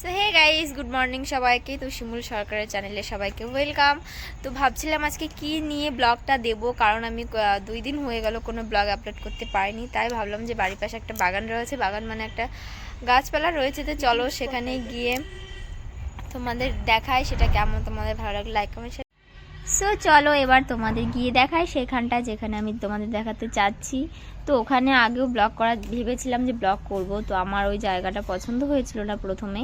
So hey guys good morning সবাইকে। তো শিমুল সরকারের চ্যানেলে সবাইকে ওয়েলকাম তো ভাবছিলাম আজকে কি নিয়ে ব্লগটা দেব? কারণ আমি দুই দিন হয়ে গেল কোনো ব্লগ আপলোড করতে পারিনি। তাই ভাবলাম যে বাড়ির পাশে একটা বাগান রয়েছে। বাগান মানে একটা গাছপালা রয়েছে। তো চলো সেখানে গিয়ে তোমাদের দেখায় সেটা কেমন। তোমাদের ভালো লাগলে লাইক কমেন্ট সো চলো এবার তোমাদের গিয়ে দেখাই সেখানটা যেখানে আমি তোমাদের দেখাতে চাচ্ছি। তো ওখানে আগেও ব্লগ করা ভেবেছিলাম যে ব্লগ করব, তো আমার ওই জায়গাটা পছন্দ হয়েছিল না প্রথমে।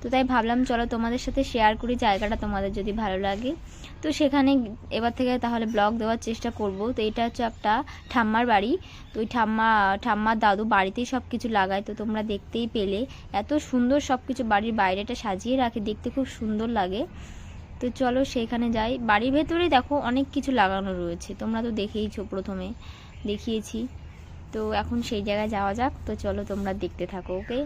তো তাই ভাবলাম, চলো তোমাদের সাথে শেয়ার করি জায়গাটা তোমাদের যদি ভালো লাগে। তো সেখানে এবার থেকে তাহলে ব্লগ দেওয়ার চেষ্টা করব। তো এটা হচ্ছে একটা ঠাম্মার বাড়ি। তো ওই ঠাম্মা ঠাম্মার দাদু বাড়িতেই সব কিছু লাগায়। তো তোমরা দেখতেই পেলে, এত সুন্দর সব কিছু বাড়ির বাইরেটা সাজিয়ে রাখে, দেখতে খুব সুন্দর লাগে। তো চলো সেখানে যাই বাড়ির ভেতরে দেখো অনেক কিছু লাগানো রয়েছে তোমরা তো দেখেইছো প্রথমে দেখিয়েছি তো এখন সেই জায়গায় যাওয়া যাক তো চলো তোমরা দেখতে থাকো ওকে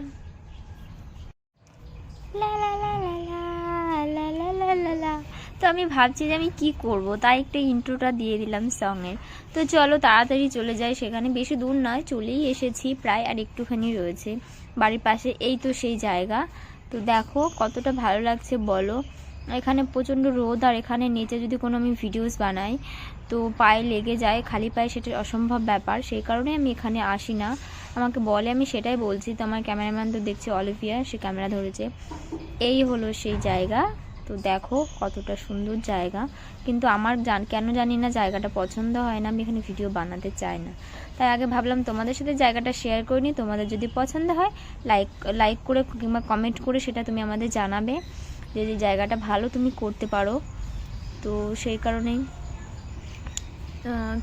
লা লা লা লা লা, লা লা লা। তো আমি ভাবছি যে আমি কি করব তাই একটা ইন্ট্রোটা দিয়ে দিলাম সঙের তো চলো তাড়াতাড়ি চলে যাই সেখানে বেশি দূর নয় চলেই এসেছি প্রায় আর একটুখানি রয়েছে বাড়ির পাশে এই তো সেই জায়গা তো দেখো কতটা ভালো লাগছে বলো এখানে প্রচণ্ড রোদ আর এখানে নিচে যদি কোনো আমি ভিডিওস বানাই, তো পায়ে লেগে যায়, খালি পায়ে সেটা অসম্ভব ব্যাপার। সেই কারণে আমি এখানে আসি না। আমাকে বলে, আমি সেটাই বলছি তো আমার ক্যামেরাম্যান তো দেখছে অলিভিয়া, সে ক্যামেরা ধরেছে। এই হলো সেই জায়গা। তো দেখো কতটা সুন্দর জায়গা। কিন্তু আমার জান, কেন জানি না জায়গাটা পছন্দ হয় না, আমি এখানে ভিডিও বানাতে চাই না। তাই আগে ভাবলাম তোমাদের সাথে জায়গাটা শেয়ার করে নিই তোমাদের যদি পছন্দ হয় লাইক লাইক করে কিংবা কমেন্ট করে সেটা তুমি আমাদের জানাবে। যদি জায়গাটা ভালো তুমি করতে পারো। তো সেই কারণেই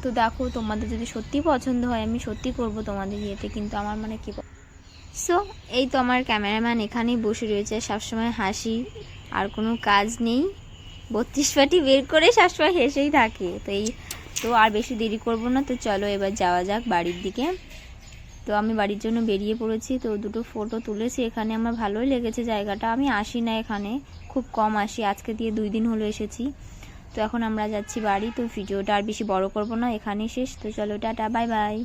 তো দেখো তোমাদের যদি সত্যি পছন্দ হয়, আমি সত্যি করব তোমাদের ইয়েতে, কিন্তু আমার মানে কি সো এই তো আমার ক্যামেরাম্যান এখানেই বসে রয়েছে। সবসময় হাসি, আর কোনো কাজ নেই। বত্রিশ পাটি বের করে সবসময় হেসেই থাকে। তো এই, তো আর বেশি দেরি করব না। তো চলো এবার যাওয়া যাক বাড়ির দিকে। তো আমি বাড়ির জন্য বেরিয়ে পড়েছি, তো দুটো ফটো তুলেছি। এখানে আমার ভালোই লেগেছে জায়গাটা। আমি আসি না এখানে, খুব কম আসি। আজকে দিয়ে দুই দিন হলো এসেছি। তো এখন আমরা যাচ্ছি বাড়ি, তো ভিডিওটা আর বেশি বড় করব না। এখানেই শেষ। তো চলো, টাটা, বাই বাই।